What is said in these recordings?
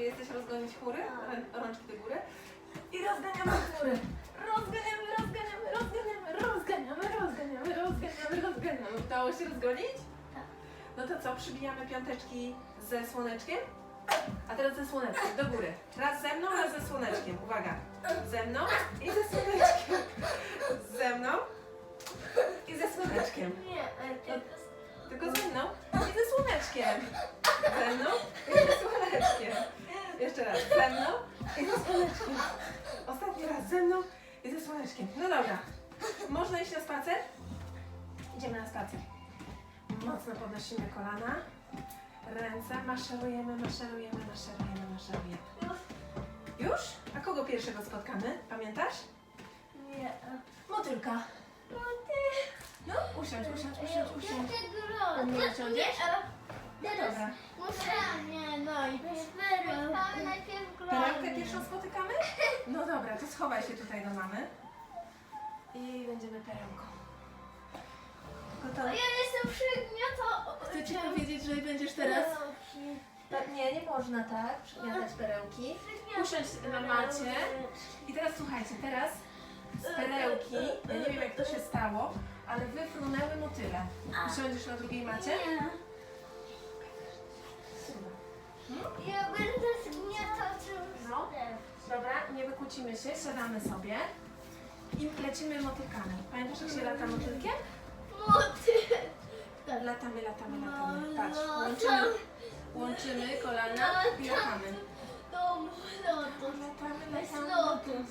Gotowi jesteś rozgonić chmury? Rę- Rączki do góry. I rozganiamy chmury. Rozganiamy, rozganiamy, rozganiamy, rozganiamy, rozganiamy, rozganiamy, rozganiamy. Udało się rozgonić? Tak. No to co, przybijamy piąteczki ze słoneczkiem? A teraz ze słoneczkiem, do góry. Raz ze mną, raz ze słoneczkiem. Uwaga. Ze mną i ze słoneczkiem. Ze mną i ze słoneczkiem. Nie, e, tylko Tylko ze mną słoneczkiem. Ze mną i ze słoneczkiem. Jeszcze raz. Ze mną i ze słoneczkiem. Ostatni raz. Ze mną i ze słoneczkiem. No dobra. Można iść na spacer? Idziemy na spacer. Mocno podnosimy kolana. Ręce. Maszerujemy, maszerujemy, maszerujemy, maszerujemy. już? A kogo pierwszego spotkamy? Pamiętasz? nie. e. Motylka. No usiądź, usiądź, usiądź, usiądź. Tego Nie usiądziesz? No dobra. muszę. Nie, no i Spotykamy najpierw Perełkę pierwszą spotykamy? No dobra, to schowaj się tutaj do mamy. I będziemy perełką. A Gotowe? ja jestem przygniotą. Chcę Ci powiedzieć, że będziesz teraz... Nie, nie można tak przygniatać perełki. Usiądź na macie. I teraz słuchajcie, teraz z perełki, ja nie wiem jak to się stało, ale wyfrunęły motyle. Usiądziesz na drugiej macie? Nie. Ja będę zgniatał No. Dobra, nie wykłócimy się, siadamy sobie i lecimy motylkami. Pamiętasz jak się lata motylkiem? Moty. Latamy, latamy, No, latamy. Patrz, łączymy, łączymy kolana i latamy. Lotos. Latamy, Jest latamy. lotos.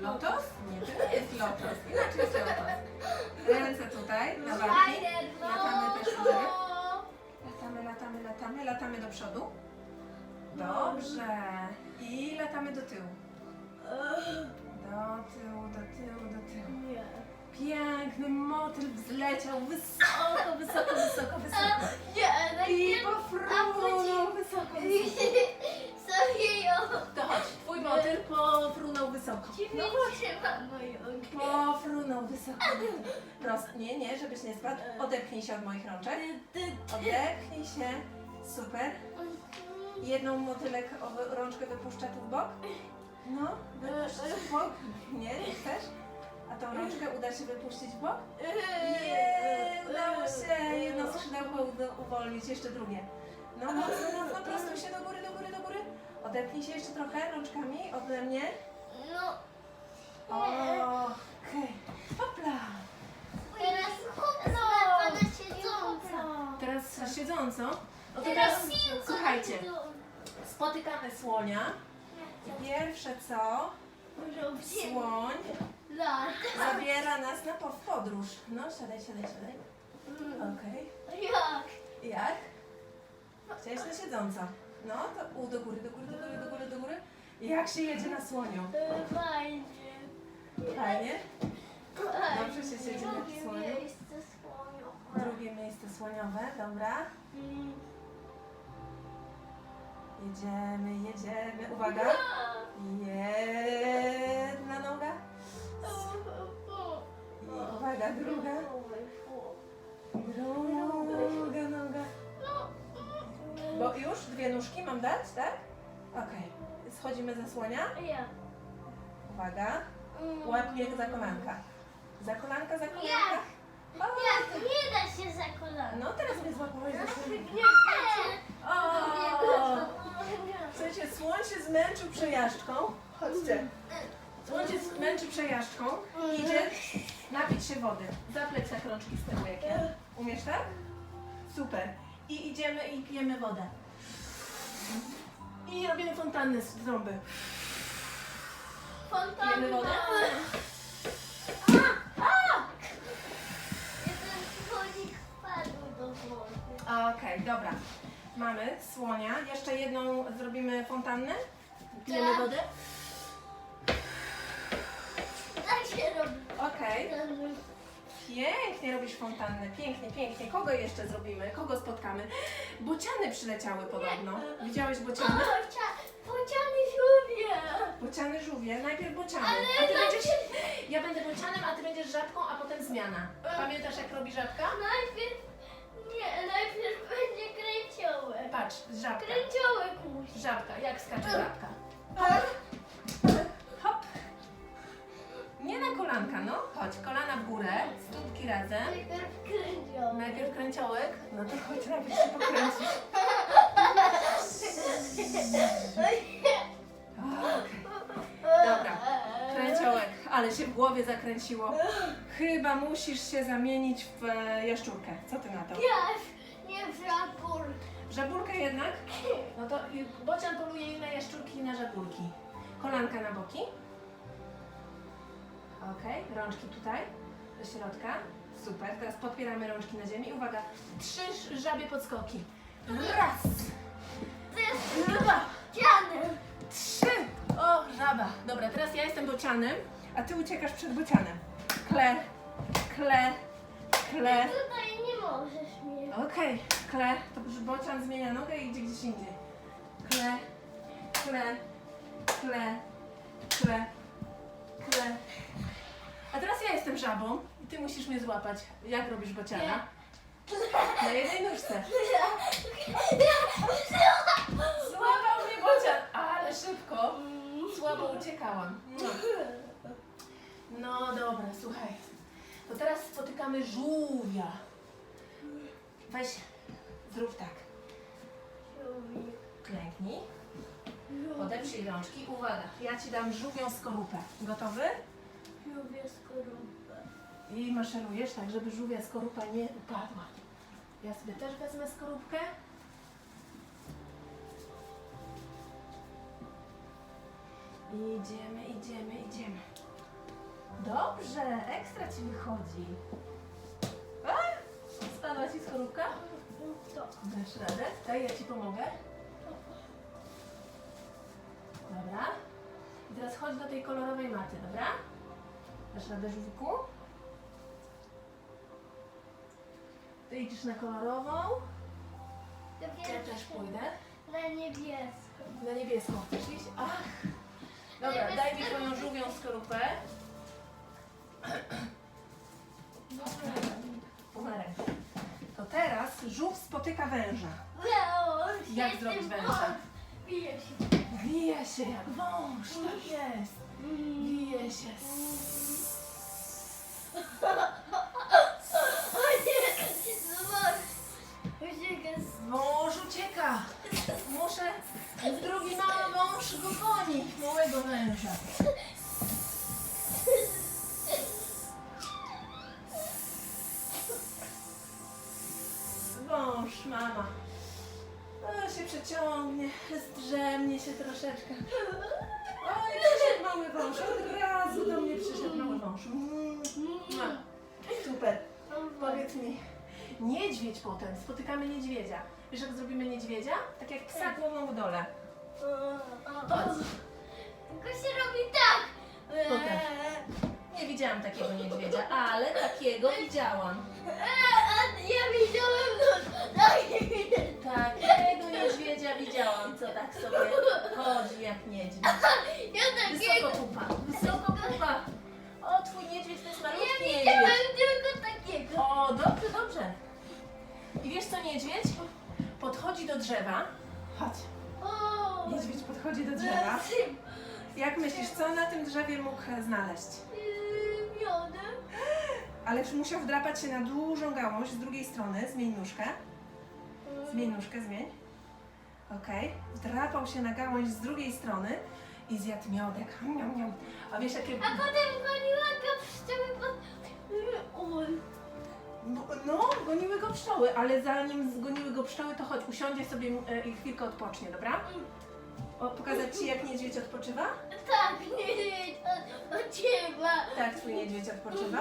Lotos? Nie, to nie jest lotos. Inaczej jest lotos. Ręce tutaj, na barki. Latamy też tutaj. Latamy, latamy, latamy, latamy do przodu. Dobrze. I latamy do tyłu. Do tyłu, do tyłu, do tyłu. Piękny motyl wzleciał wysoko, wysoko, wysoko, wysoko. I pofrunął wysoko, wysoko. sobie ją. To chodź, twój motyl pofrunął wysoko. No trzeba moją. Pofrunął wysoko. Prost, nie, nie, żebyś nie spadł. Odepchnij się od moich rączek. Odepchnij się. Super. Jedną motylek o- rączkę wypuszcza tu w bok. No, wypuszcz w bok. Nie, nie chcesz? A tą rączkę uda się wypuścić w bok? Nie, udało się. Jedno skrzydełko uwolnić, jeszcze drugie. No mocno, mocno, prostuj się do góry, do góry, do góry. Odepnij się jeszcze trochę rączkami ode mnie. No, Okej. Hopla. teraz hopla na siedząca. Teraz siedząco. No to Teraz teraz słuchajcie, spotykamy słonia. I pierwsze co, słoń Lat. zabiera nas na po- w podróż. No, siadaj, siadaj, siadaj. Okej. Jak? Jak? Chciałeś na siedząco. No, to u do góry, do góry, do góry, do góry, do góry. Jak się jedzie na słoniu? Fajnie. Fajnie? Dobrze się siedzi na Drugie słoniu. miejsce słoniu. Drugie miejsce słoniowe, dobra. Mm. Jedziemy, jedziemy. Uwaga. Jedna noga. I uwaga, druga. Druga noga. Bo już dwie nóżki mam dać, tak? Okej. Schodzimy ze słonia. Ja. Uwaga. Mm. Łapie za kolanka. Za kolanka, za kolanka. Jak? O, Jak? Nie da się za kolano. no teraz mnie złapałeś za da się. O! Słuchajcie, słoń się zmęczył przejażdżką. Chodźcie. Słoń się zmęczył przejażdżką. Idzie napić się wody. Zapleć tak rączki z tyłu jak ja. Umiesz tak? Super. I idziemy i pijemy wodę. I robimy fontannę z trąby. Pijemy wodę? Jeden słonik wpadł do wody. Okej, dobra. Mamy słonia. Jeszcze jedną zrobimy fontannę. Pijemy Tak. wodę. Pięknie robisz fontannę, pięknie, pięknie. Kogo jeszcze zrobimy? Kogo spotkamy? Bociany przyleciały podobno. Widziałeś bociany? Bocia, bociany żółwie. Bociany żółwie, najpierw bociany. Ale A ty będziesz, ja będę bocianem, a ty będziesz żabką, a potem zmiana. Pamiętasz jak robi żabka? Najpierw, nie, najpierw będzie Kręciołek. Patrz, żabka. Kręciołek musi. Żabka, jak skacze żabka. Hop. Nie na kolanka, no. Chodź, kolana w górę, stópki razem. Najpierw kręciołek. Najpierw kręciołek. No to chodź, najpierw się pokręcisz. Dobra. Kręciołek, ale się w głowie zakręciło. Chyba musisz się zamienić w e, jaszczurkę. Co ty na to? Jaś, nie żabur. Żabulkę jednak? No to bocian poluje i na jaszczurki i na żabulki. Kolanka na boki. Okej, rączki tutaj do środka. Super, teraz podpieramy rączki na ziemi. Uwaga, trzy żabie podskoki. Raz, dwa, dzianem. trzy. O, żaba. Dobra, teraz ja jestem bocianem, a ty uciekasz przed bocianem. Kle, kle, kle. Tutaj nie możesz mnie. Okej, kle, to już bocian zmienia nogę i idzie gdzieś indziej. Kle, kle, kle, kle, A teraz ja jestem żabą i ty musisz mnie złapać. Jak robisz bociana? Na jednej nóżce. Złapał mnie bocian, ale szybko. Słabo uciekałam. No. No dobra, słuchaj. To teraz spotykamy żółwia. Weź, zrób tak. Klęknij, podeprzyj rączki. Uwaga, ja ci dam żółwią skorupę. Gotowy? Lubię skorupę. I maszerujesz tak, żeby żółwia skorupa nie upadła. Ja sobie też wezmę skorupkę. Idziemy, idziemy, idziemy. Dobrze, ekstra ci wychodzi. A? Spadła ci skorupka? To. Dasz radę? Daj, ja ci pomogę. Dobra. I teraz chodź do tej kolorowej maty, dobra? Dasz radę, żółwiku? Ty idziesz na kolorową, ja też pójdę. Na niebieską. Na niebieską chcesz iść? Ach! Dobra, daj mi twoją żółwią skorupę. Pomarańcz. To teraz żółw spotyka węża. Węż. Jak zrobić węża? Bije się. Wije się jak wąż, tak jest. Wije się. O nie, zobacz. Z Wąż ucieka. Muszę, drugi mały wąż go goni, małego węża. Troszeczkę. Oj, przyszedł mały wąż, od razu do mnie przyszedł mały wąż. Mm, mua. Super. Powiedz mi, niedźwiedź potem, spotykamy niedźwiedzia. Wiesz jak zrobimy niedźwiedzia? Tak jak psa głową w dole. Chodź. Tylko się robi tak. Pokaż. Nie widziałam takiego niedźwiedzia, ale takiego widziałam. A ja widziałem widziałam, co tak sobie chodzi jak niedźwiedź. Ja takiego. Wysoko pupa, wysoko pupa. O, twój niedźwiedź to jest malutki Ja niedźwiedź. widziałem tylko takiego. O, dobrze, dobrze. I wiesz co niedźwiedź? Podchodzi do drzewa. Chodź. O. Niedźwiedź podchodzi do drzewa. Jak myślisz, co na tym drzewie mógł znaleźć? Yy, Miodem. Ale musiał wdrapać się na dużą gałąź z drugiej strony. Zmień nóżkę. Zmień nóżkę, zmień. Okej. Wdrapał się na gałąź z drugiej strony i zjadł miodek. Miam, miam. A wiesz jakie... A potem goniła go pszczoły pod... Oj. No, no, goniły go pszczoły, ale zanim zgoniły go pszczoły, to chodź, usiądzie sobie e, i chwilkę odpocznie, dobra? O, pokazać Ci, jak niedźwiedź odpoczywa? Tak, nie, nie, to, to cieba. Tak, Twój niedźwiedź odpoczywa.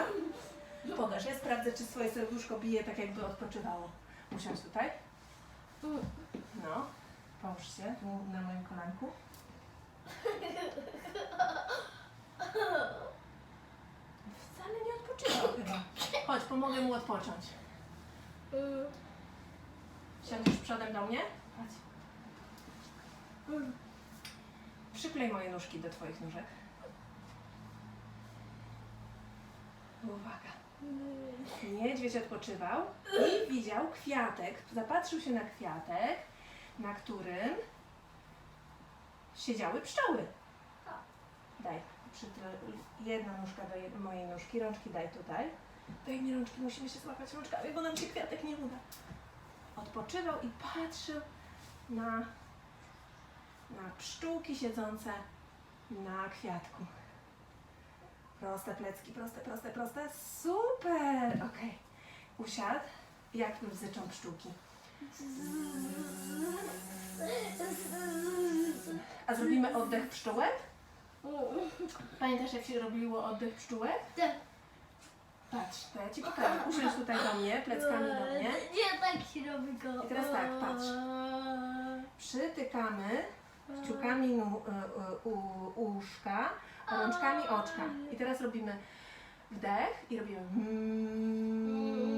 Pokaż, ja sprawdzę, czy swoje serduszko bije tak, jakby odpoczywało. Usiądź tutaj. No, połóż się tu na moim kolanku. Wcale nie odpoczywał chyba. Chodź, pomogę mu odpocząć. Siądziesz przodem do mnie? Chodź. Przyklej moje nóżki do Twoich nóżek. Uwaga. Niedźwiedź odpoczywał i widział kwiatek. Zapatrzył się na kwiatek, na którym siedziały pszczoły. Daj, przytul jedna nóżka do mojej nóżki, rączki daj tutaj. Daj mi rączki, musimy się złapać rączkami, bo nam się kwiatek nie uda. Odpoczywał i patrzył na, na pszczółki siedzące na kwiatku. Proste plecki, proste, proste, proste. Super! Okej. Usiadł. Jak bzyczą pszczółki? A zrobimy oddech pszczółek? Pamiętasz jak się robiło oddech pszczółek? Tak. Patrz, to ja Ci pokażę. Usiądź tutaj do mnie, pleckami do mnie. Nie, tak się robi go. I teraz tak, patrz. Przytykamy kciukami nu, y, y, u, uszka, a rączkami oczka. I teraz robimy wdech i robimy No.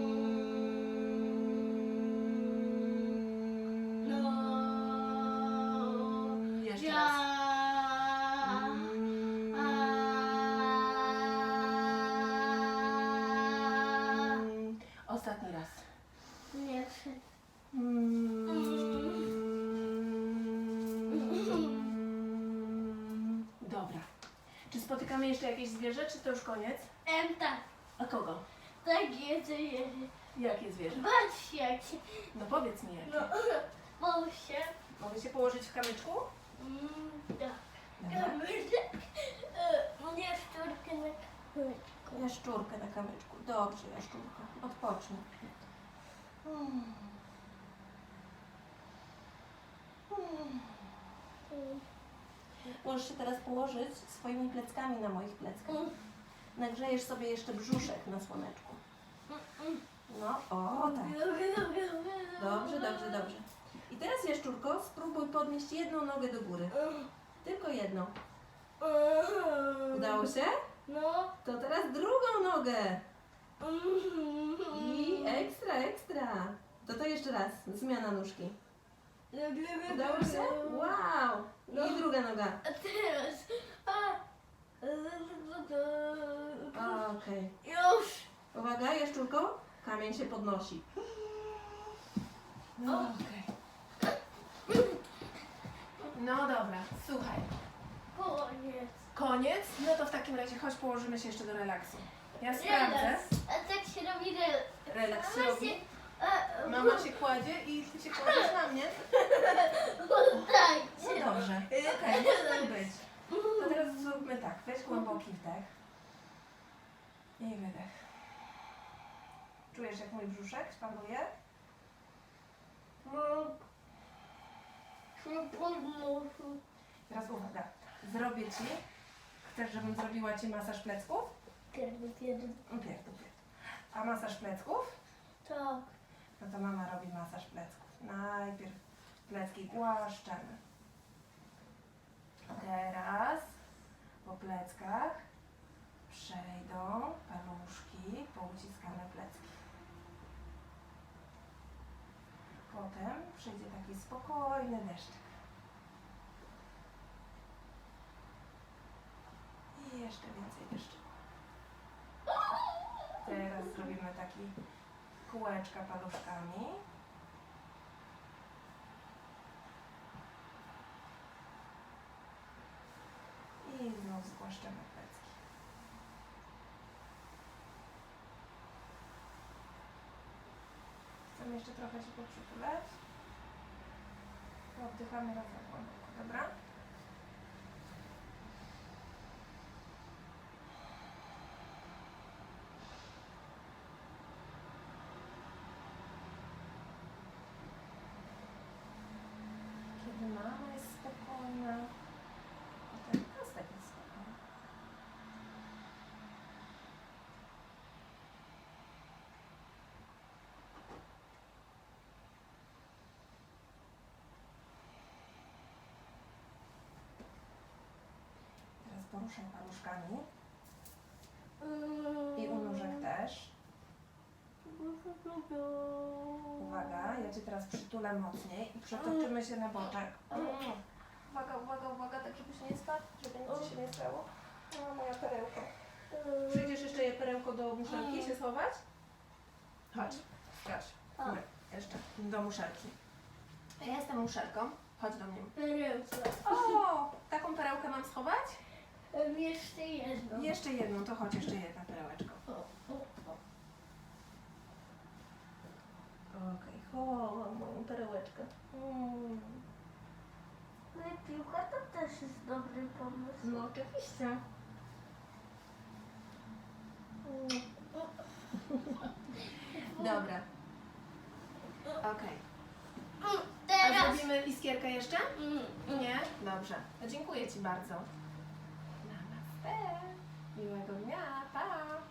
Spotykamy jeszcze jakieś zwierzę, czy to już koniec? Em, tak. A kogo? Tak jest, jest. Jakie zwierzę? Patrz jak się. No powiedz mi jakie. No, bo się. Mogę się położyć w kamyczku? Mm, tak. Kamerze. E, Nie szczurkę na kamyczku. Jaszczurkę na kamyczku. Dobrze, jaszczurka. Odpocznij. Mm. Możesz się teraz położyć swoimi pleckami na moich pleckach. Nagrzejesz sobie jeszcze brzuszek na słoneczku. No, o tak. Dobrze, dobrze, dobrze. I teraz jaszczurko, spróbuj podnieść jedną nogę do góry. Tylko jedną. Udało się? No. To teraz drugą nogę. I ekstra, ekstra. To to jeszcze raz. Zmiana nóżki. Udało się? Wow. I druga noga. A teraz. A. Okej. Już. Uwaga, jaszczurko. Kamień się podnosi. No, okej. No dobra, słuchaj. Koniec. Koniec? No to w takim razie chodź położymy się jeszcze do relaksu. Ja sprawdzę. Relaks. A tak się robi relaks. Relaks się robi. Mama się kładzie i ty się kładziesz na mnie. No dobrze. Okej, może tak być. To teraz zróbmy tak. Weź głęboki wdech. I wydech. Czujesz jak mój brzuszek spawuje? Teraz uwaga. Zrobię Ci. Chcesz, żebym zrobiła Ci masaż plecków? Pierdol, pierdol. Pierdol, pierdol. A masaż plecków? Tak. No to mama robi masaż plecków. Najpierw plecki głaszczemy. Teraz po pleckach przejdą paluszki, pouciskane plecki. Potem przyjdzie taki spokojny deszczyk. I jeszcze więcej deszczyku. Teraz zrobimy taki kółeczka paluszkami. Znów zgłaszczamy plecki. Chcemy jeszcze trochę się poprzytulać. Oddychamy razem głęboko, dobra? Kiedy mama jest spokojna, potem kostek jest spokojny. Poruszam paluszkami i u nóżek też. Uwaga, ja Cię teraz przytulę mocniej i przetoczymy się na boczek. Uwaga, uwaga, uwaga, tak żebyś nie spadł, żeby nic Ci się nie stało. O, moja perełko. Przyjdziesz jeszcze je perełko do muszelki się schować? Chodź. O. Górę. Jeszcze, do muszelki. Ja jestem muszelką. Chodź do mnie. Perełka. O, taką perełkę mam schować? Em, Jeszcze jedno. Jeszcze jedną, to chodź, jeszcze jedna perełeczka. O, o, o. Okej, chowam moją perełeczkę. Mm. No i piłka to też jest dobry pomysł. No oczywiście. Dobra. Okej. A Teraz. zrobimy iskierkę jeszcze? Mm, Nie? Dobrze. To dziękuję Ci bardzo. Namaste. Miłego dnia. Pa.